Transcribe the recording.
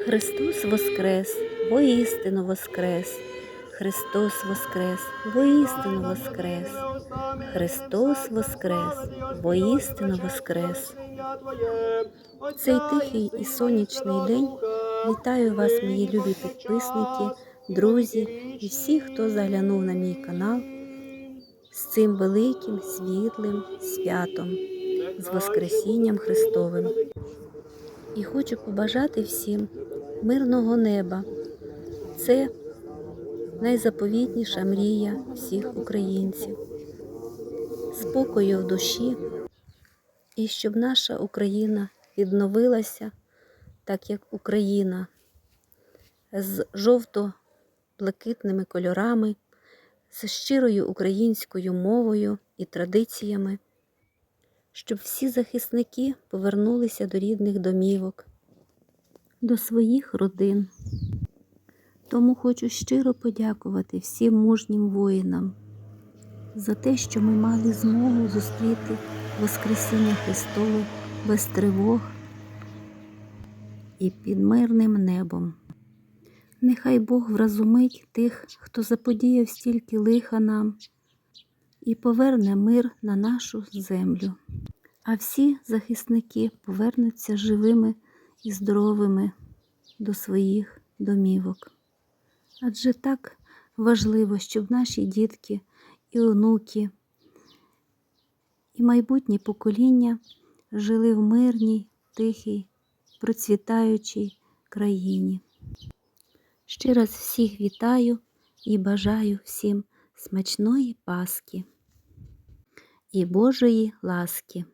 Христос Воскрес, воістину Воскрес, Христос Воскрес, воістину Воскрес, Христос Воскрес, воістину Воскрес. Цей тихий і сонячний день вітаю вас, мої любі підписники, друзі і всі, хто заглянув на мій канал з цим великим світлим святом, з Воскресінням Христовим. І хочу побажати всім мирного неба. Це найзаповітніша мрія всіх українців, спокою в душі, і щоб наша Україна відновилася, так як Україна з жовто-блакитними кольорами, з щирою українською мовою і традиціями, щоб всі захисники повернулися до рідних домівок, до своїх родин. Тому хочу щиро подякувати всім мужнім воїнам за те, що ми мали змогу зустріти Воскресіння Христове без тривог і під мирним небом. Нехай Бог вразумить тих, хто заподіяв стільки лиха нам, і поверне мир на нашу землю. А всі захисники повернуться живими і здоровими до своїх домівок. Адже так важливо, щоб наші дітки і онуки, і майбутні покоління жили в мирній, тихій, процвітаючій країні. Ще раз всіх вітаю і бажаю всім смачної Пасхи і Божої ласки.